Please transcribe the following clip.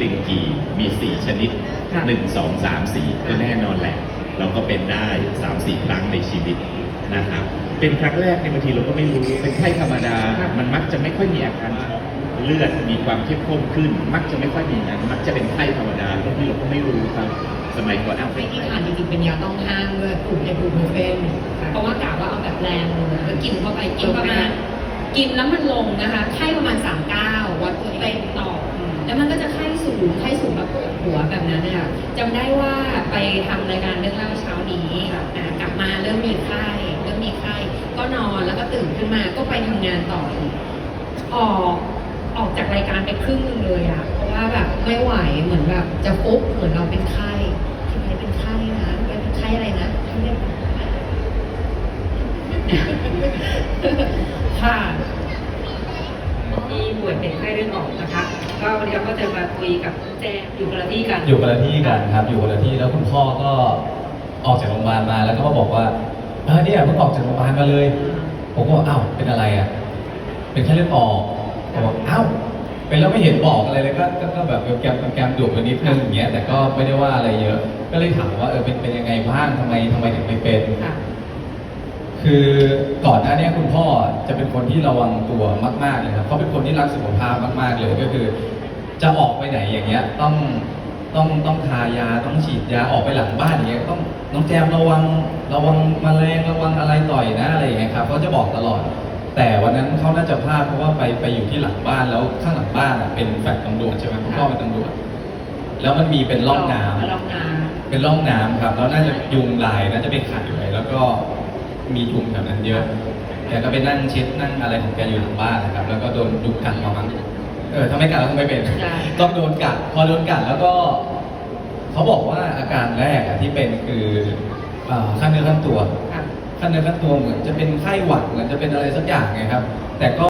เดงกีมี 4 ชนิดค่ะ1 2 3 4 ก็แน่นอนแหละ เราก็เป็นได้ 3 4 ครั้งในชีวิตนะครับ เป็นครั้งแรกในบางทีเราก็ไม่รู้เป็นไข้ธรรมดา มันมักจะไม่ค่อยมีอาการช็อกเลือดมีความเข้มข้นขึ้น มักจะไม่ค่อยมีนะมักจะเป็นไข้ธรรมดาบางทีเราก็ไม่รู้ครับสมัยก่อนอ้าววิธีทานจริงๆเป็นยาต้องห้ามด้วยกลุ่มไอบูโปรเฟนเพราะว่ากะว่าเอาแบบแรงเลยก็กินเข้าไปกินประมาณกินแล้วมันลงนะคะไข้ประมาณ 39 วัดตัวเองต่ออแล้วมันก็จะไข้ สูงไข้สูงแบบปวดหัวแบบนั้นนะคะจำได้ว่าไปทำรายการเรื่องเล่าเช้านี้อะกลับมาเริ่มมีไข้เริ่มมีไข้ก็นอนแล้วก็ตื่นขึ้นมาก็ไปทำงานต่ออีกออกออกจากรายการไปครึ่งนึงเลยอะเพราะว่าแบบไม่ไหวเหมือนแบบจะฟุบเหมือนเราเป็นไข้ที่ไหนเป็นไข้นะเป็นไข้อะไรนะที่เรียกค่ะ ที่ป่วยเป็นไข้เลือดออกนะคะ ก็วันนี้เราก็จะมาคุยกับแจ้อยู่คนละที่กัน อยู่คนละที่กันครับ อยู่คนละที่แล้วคุณพ่อก็ออกจากโรงพยาบาลมาแล้วก็มาบอกว่าเออเนี่ยเพิ่งออกจากโรงพยาบาลมาเลย ผมก็บอกอ้าวเป็นอะไรอะ เป็นแค่เลือดออกผมบอกอ้าวเป็นแล้วไม่เห็นบอกอะไรเลยก็ก็ก็แบบแกมแกมดุไปนิดนึงอย่างเงี้ยแต่ก็ไม่ได้ว่าอะไรเยอะ ก็เลยถามว่าเออเป็นเป็นยังไงบ้างทำไมทำไมถึงไม่เป็น ค่ะ คือก่อนหน้าเนี้ยคุณพ่อจะเป็นคนที่ระวังตัวมากๆเลยครับเขาเป็นคนที่รักสุขภาพมากๆเลยก็คือ จะออกไปไหนอย่างเงี้ยต้องต้องต้องทายาต้องฉีดยาออกไปหลังบ้านอย่างเงี้ยต้องน้องแจมระวังระวังแมลงระวังอะไรต่อยนะอะไรอย่างเงี้ยครับเขาจะบอกตลอด แต่วันนั้นเขาน่าจะพลาดเพราะว่าไปไปอยู่ที่หลังบ้านแล้วข้างหลังบ้านอะเป็นแฟลตตำรวจใช่ไหมคุณพ่อเป็นตำรวจแล้วมันมีเป็นร่องน้ำลองน้เป็นร่องน้ำครับแล้วน่าจะยุงลายน่าจะไปขัดอยู่ไว้แล้วก็ มียุงแบบนั้นเยอะแกก็ไปนั่งเช็ดนั่งอะไรของแกอยู่หลังบ้านนะครับ แล้วก็โดนยุงกัดมามั้งเออถ้าไม่กัดแล้วคงไม่เป็นใช่ต้องโดนกัด พอโดนกัดแล้วก็ เขาบอกว่าอาการแรกอะที่เป็นคืออ่าขั้นเนื้อขั้นตัวค่ะขั้นเนื้อขั้นตัวเหมือนจะเป็นไข้หวัดเหมือนจะเป็นอะไรสักอย่างไงครับ แต่ก็